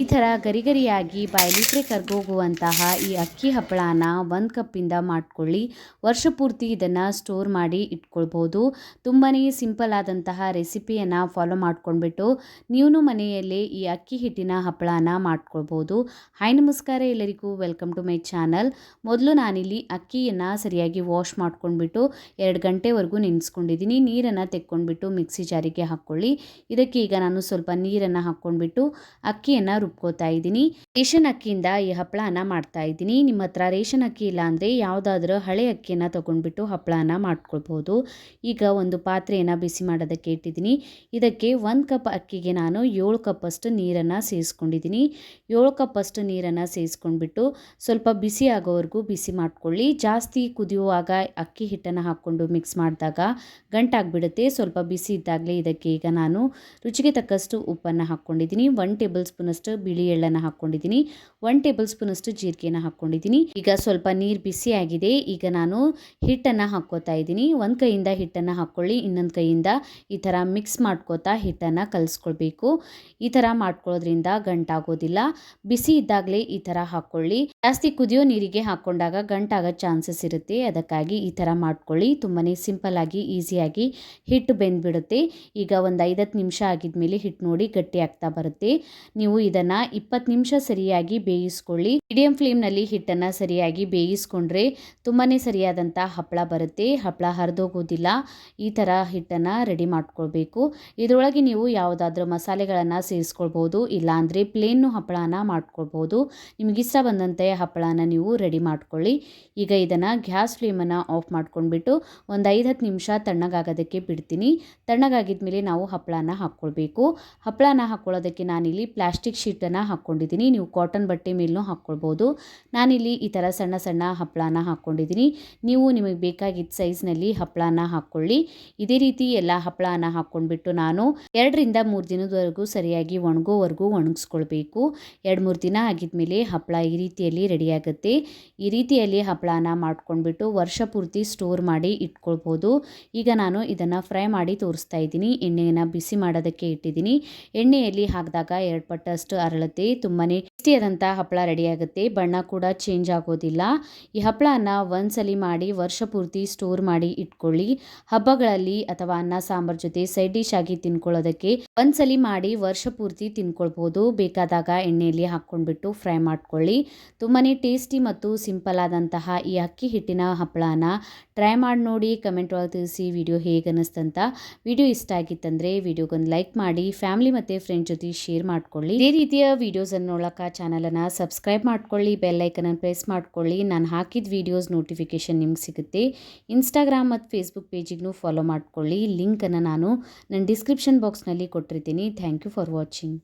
ಈ ಥರ ಗರಿಗರಿಯಾಗಿ ಬಾಯಲಿಟ್ರೆ ಕರ್ಗೋಗುವಂತಹ ಈ ಅಕ್ಕಿ ಹಪ್ಪಳನ ಒಂದು ಕಪ್ಪಿಂದ ಮಾಡ್ಕೊಳ್ಳಿ. ವರ್ಷ ಪೂರ್ತಿ ಇದನ್ನು ಸ್ಟೋರ್ ಮಾಡಿ ಇಟ್ಕೊಳ್ಬೋದು. ತುಂಬಾ ಸಿಂಪಲ್ ಆದಂತಹ ರೆಸಿಪಿಯನ್ನು ಫಾಲೋ ಮಾಡ್ಕೊಂಡ್ಬಿಟ್ಟು ನೀವು ಮನೆಯಲ್ಲೇ ಈ ಅಕ್ಕಿ ಹಿಟ್ಟಿನ ಹಪ್ಪಳನ ಮಾಡ್ಕೊಳ್ಬೋದು. ಹಾಯ್ ನಮಸ್ಕಾರ ಎಲ್ಲರಿಗೂ. ವೆಲ್ಕಮ್ ಟು ಮೈ ಚಾನಲ್ ಮೊದಲು ನಾನಿಲ್ಲಿ ಅಕ್ಕಿಯನ್ನು ಸರಿಯಾಗಿ ವಾಶ್ ಮಾಡ್ಕೊಂಡ್ಬಿಟ್ಟು ಎರಡು ಗಂಟೆವರೆಗೂ ನೆನೆಸ್ಕೊಂಡಿದ್ದೀನಿ ನೀರನ್ನು ತೆಕ್ಕೊಂಡ್ಬಿಟ್ಟು ಮಿಕ್ಸಿ ಜಾರಿಗೆ ಹಾಕ್ಕೊಳ್ಳಿ ಇದಕ್ಕೆ ಈಗ ನಾನು ಸ್ವಲ್ಪ ನೀರನ್ನು ಹಾಕ್ಕೊಂಡ್ಬಿಟ್ಟು ಅಕ್ಕಿಯನ್ನು ರುಬ್ಕೋತಾ ಇದ್ದೀನಿ. ರೇಷನ್ ಅಕ್ಕಿಯಿಂದ ಈ ಹಪ್ಪಳನ ಮಾಡ್ತಾ ಇದ್ದೀನಿ. ನಿಮ್ಮ ಹತ್ರ ರೇಷನ್ ಅಕ್ಕಿ ಇಲ್ಲ ಅಂದರೆ ಯಾವುದಾದ್ರೂ ಹಳೆ ಅಕ್ಕಿಯನ್ನು ತೊಗೊಂಡ್ಬಿಟ್ಟು ಹಪ್ಪಳನ ಮಾಡ್ಕೊಳ್ಬೋದು. ಈಗ ಒಂದು ಪಾತ್ರೆಯನ್ನು ಬಿಸಿ ಮಾಡೋದಕ್ಕೆ ಇಟ್ಟಿದ್ದೀನಿ. ಇದಕ್ಕೆ ಒಂದು ಕಪ್ ಅಕ್ಕಿಗೆ ನಾನು ಏಳು ಕಪ್ಪಷ್ಟು ನೀರನ್ನು ಸೇರಿಸ್ಕೊಂಡಿದ್ದೀನಿ ಏಳು ಕಪ್ಪಷ್ಟು ನೀರನ್ನು ಸೇರಿಸ್ಕೊಂಡ್ಬಿಟ್ಟು ಸ್ವಲ್ಪ ಬಿಸಿ ಆಗೋವರೆಗೂ ಬಿಸಿ ಮಾಡ್ಕೊಳ್ಳಿ. ಜಾಸ್ತಿ ಕುದಿಯುವಾಗ ಅಕ್ಕಿ ಹಿಟ್ಟನ್ನು ಹಾಕ್ಕೊಂಡು ಮಿಕ್ಸ್ ಮಾಡಿದಾಗ ಗಂಟಾಗ್ಬಿಡುತ್ತೆ. ಸ್ವಲ್ಪ ಬಿಸಿ ಇದ್ದಾಗಲೇ ಇದಕ್ಕೆ ಈಗ ನಾನು ರುಚಿಗೆ ತಕ್ಕಷ್ಟು ಉಪ್ಪನ್ನು ಹಾಕ್ಕೊಂಡಿದ್ದೀನಿ. ಒನ್ ಟೇಬಲ್ ಸ್ಪೂನಷ್ಟು ಬಿಳಿ ಎಳ್ಳನ್ನು ಹಾಕ್ಕೊಂಡಿದ್ದೀನಿ. ಒನ್ ಟೇಬಲ್ ಸ್ಪೂನಷ್ಟು ಜೀರಿಗೆನ ಹಾಕ್ಕೊಂಡಿದ್ದೀನಿ. ಈಗ ಸ್ವಲ್ಪ ನೀರು ಬಿಸಿ ಆಗಿದೆ. ಈಗ ನಾನು ಹಿಟ್ಟನ್ನು ಹಾಕ್ಕೋತಾ ಇದ್ದೀನಿ. ಒಂದು ಕೈಯಿಂದ ಹಿಟ್ಟನ್ನು ಹಾಕ್ಕೊಳ್ಳಿ. ಇನ್ನೊಂದು ಕೈಯಿಂದ ಈ ಥರ ಮಿಕ್ಸ್ ಮಾಡ್ಕೋತಾ ಹಿಟ್ಟನ್ನು ಕಲಿಸ್ಕೊಳ್ಬೇಕು. ಈ ಥರ ಮಾಡ್ಕೊಳ್ಳೋದ್ರಿಂದ ಗಂಟಾಗೋದಿಲ್ಲ. ಬಿಸಿ ಇದ್ದಾಗಲೇ ಈ ಥರ ಹಾಕ್ಕೊಳ್ಳಿ. ಜಾಸ್ತಿ ಕುದಿಯೋ ನೀರಿಗೆ ಹಾಕ್ಕೊಂಡಾಗ ಗಂಟಾಗೋ ಚಾನ್ಸಸ್ ಇರುತ್ತೆ. ಅದಕ್ಕಾಗಿ ಈ ಥರ ಮಾಡ್ಕೊಳ್ಳಿ. ತುಂಬಾ ಸಿಂಪಲ್ ಆಗಿ ಈಸಿಯಾಗಿ ಹಿಟ್ಟು ಬೆಂದ್ಬಿಡುತ್ತೆ. ಈಗ ಒಂದು ಐದತ್ತು ನಿಮಿಷ ಆಗಿದ್ಮೇಲೆ ಹಿಟ್ಟು ನೋಡಿ ಗಟ್ಟಿ ಆಗ್ತಾ ಬರುತ್ತೆ. ನೀವು ಇದನ್ನು ಇಪ್ಪತ್ತು ನಿಮಿಷ ಸರಿಯಾಗಿ ಬೇಯಿಸ್ಕೊಳ್ಳಿ. ಮೀಡಿಯಂ ಫ್ಲೇಮ್ನಲ್ಲಿ ಹಿಟ್ಟನ್ನು ಸರಿಯಾಗಿ ಬೇಯಿಸ್ಕೊಂಡ್ರೆ ತುಂಬಾ ಸರಿಯಾದಂಥ ಹಪ್ಪಳ ಬರುತ್ತೆ. ಹಪ್ಪಳ ಹರಿದೋಗೋದಿಲ್ಲ. ಈ ಥರ ಹಿಟ್ಟನ್ನು ರೆಡಿ ಮಾಡ್ಕೊಳ್ಬೇಕು. ಇದರೊಳಗೆ ನೀವು ಯಾವುದಾದ್ರೂ ಮಸಾಲೆಗಳನ್ನು ಸೇರಿಸ್ಕೊಳ್ಬೋದು. ಇಲ್ಲಾಂದರೆ ಪ್ಲೇನು ಹಪ್ಪಳನ ಮಾಡ್ಕೊಳ್ಬೋದು. ನಿಮಗಿಷ್ಟ ಬಂದಂತೆ ಹಪ್ಪಳನ ನೀವು ರೆಡಿ ಮಾಡ್ಕೊಳ್ಳಿ. ಈಗ ಇದನ್ನು ಗ್ಯಾಸ್ ಫ್ಲೇಮನ್ನು ಆಫ್ ಮಾಡ್ಕೊಂಡ್ಬಿಟ್ಟು ಒಂದು ಐದು ಹತ್ತು ನಿಮಿಷ ತಣ್ಣಗಾಗೋದಕ್ಕೆ ಬಿಡ್ತೀನಿ. ತಣ್ಣಗಾಗಿದ ಮೇಲೆ ನಾವು ಹಪ್ಪಳನ ಹಾಕ್ಕೊಳ್ಬೇಕು. ಹಪ್ಪಳನ ಹಾಕ್ಕೊಳ್ಳೋದಕ್ಕೆ ನಾನಿಲ್ಲಿ ಪ್ಲಾಸ್ಟಿಕ್ ಶೀಟನ್ನು ಹಾಕ್ಕೊಂಡಿದ್ದೀನಿ. ನೀವು ಕಾಟನ್ ಬಟ್ಟೆ ಮೇಲೂ ಹಾಕ್ಕೊಳ್ಬೋದು. ನಾನಿಲ್ಲಿ ಈ ಥರ ಸಣ್ಣ ಸಣ್ಣ ಹಪ್ಪಳನ ಹಾಕ್ಕೊಂಡಿದ್ದೀನಿ. ನೀವು ನಿಮಗೆ ಬೇಕಾಗಿದ್ದ ಸೈಜ್ನಲ್ಲಿ ಹಪ್ಪಳನ ಹಾಕ್ಕೊಳ್ಳಿ. ಇದೇ ರೀತಿ ಎಲ್ಲ ಹಪ್ಪಳನ ಹಾಕ್ಕೊಂಡ್ಬಿಟ್ಟು ನಾನು ಎರಡರಿಂದ ಮೂರು ದಿನದವರೆಗೂ ಸರಿಯಾಗಿ ಒಣಗೋವರೆಗೂ ಒಣಗಿಸ್ಕೊಳ್ಬೇಕು. ಎರಡು ಮೂರು ದಿನ ಆಗಿದ್ಮೇಲೆ ಹಪ್ಪಳ ಈ ರೀತಿಯಲ್ಲಿ ರೆಡಿಯಾಗುತ್ತೆ. ಈ ರೀತಿಯಲ್ಲಿ ಹಪ್ಪಳನ ಮಾಡ್ಕೊಂಡ್ಬಿಟ್ಟು ವರ್ಷ ಪೂರ್ತಿ ಸ್ಟೋರ್ ಮಾಡಿ ಇಟ್ಕೊಳ್ಬೋದು. ಈಗ ನಾನು ಇದನ್ನು ಫ್ರೈ ಮಾಡಿ ತೋರಿಸ್ತಾ ಇದ್ದೀನಿ. ಎಣ್ಣೆಯನ್ನು ಬಿಸಿ ಮಾಡೋದಕ್ಕೆ ಇಟ್ಟಿದ್ದೀನಿ. ಎಣ್ಣೆಯಲ್ಲಿ ಹಾಕಿದಾಗ ಎರಡು ಪಟ್ಟಷ್ಟು ಅರಳುತ್ತೆ ತುಂಬಾ ಟೇಸ್ಟಿಯಾದಂಥ ಹಪ್ಪಳ ರೆಡಿಯಾಗುತ್ತೆ. ಬಣ್ಣ ಕೂಡ ಚೇಂಜ್ ಆಗೋದಿಲ್ಲ. ಈ ಹಪ್ಪಳನ ಒಂದ್ಸಲಿ ಮಾಡಿ ವರ್ಷ ಪೂರ್ತಿ ಸ್ಟೋರ್ ಮಾಡಿ ಇಟ್ಕೊಳ್ಳಿ. ಹಬ್ಬಗಳಲ್ಲಿ ಅಥವಾ ಅನ್ನ, ಸಾಂಬಾರ್ ಜೊತೆ ಸೈಡ್ ಡಿಶ್ ಆಗಿ ತಿನ್ಕೊಳ್ಳೋದಕ್ಕೆ ಒಂದ್ಸಲಿ ಮಾಡಿ ವರ್ಷ ಪೂರ್ತಿ ತಿನ್ಕೊಳ್ಬೋದು. ಬೇಕಾದಾಗ ಎಣ್ಣೆಯಲ್ಲಿ ಹಾಕ್ಕೊಂಡ್ಬಿಟ್ಟು ಫ್ರೈ ಮಾಡ್ಕೊಳ್ಳಿ. ತುಂಬಾ ಟೇಸ್ಟಿ ಮತ್ತು ಸಿಂಪಲ್ ಆದಂತಹ ಈ ಅಕ್ಕಿ ಹಿಟ್ಟಿನ ಹಪ್ಪಳನ ಟ್ರೈ ಮಾಡಿ ನೋಡಿ ಕಮೆಂಟ್ ಒಳಗೆ ತಿಳಿಸಿ ವಿಡಿಯೋ ಹೇಗೆ ಅನ್ನಿಸ್ತಂತ ವಿಡಿಯೋ ಇಷ್ಟ ಆಗಿತ್ತಂದರೆ ವಿಡಿಯೋಗೊಂದು ಲೈಕ್ ಮಾಡಿ ಫ್ಯಾಮಿಲಿ ಮತ್ತು ಫ್ರೆಂಡ್ ಜೊತೆ ಶೇರ್ ಮಾಡ್ಕೊಳ್ಳಿ. ಇದೇ ರೀತಿಯ ವೀಡಿಯೋಸನ್ನು ನೋಡೋಕೆ ಚಾನಲನ್ನು ಸಬ್ಸ್ಕ್ರೈಬ್ ಮಾಡ್ಕೊಳ್ಳಿ ಬೆಲ್ಲೈಕನನ್ನು ಪ್ರೆಸ್ ಮಾಡ್ಕೊಳ್ಳಿ. ನಾನು ಹಾಕಿದ ವೀಡಿಯೋಸ್ ನೋಟಿಫಿಕೇಷನ್ ನಿಮ್ಗೆ ಸಿಗುತ್ತೆ. ಇನ್ಸ್ಟಾಗ್ರಾಮ್ ಮತ್ತು ಫೇಸ್ಬುಕ್ ಪೇಜಿಗೂ ಫಾಲೋ ಮಾಡ್ಕೊಳ್ಳಿ. ಲಿಂಕನ್ನು ನಾನು ನನ್ನ ಡಿಸ್ಕ್ರಿಪ್ಷನ್ ಬಾಕ್ಸ್ನಲ್ಲಿ ಕೊಟ್ಟಿರ್ತೀನಿ. Thank you for watching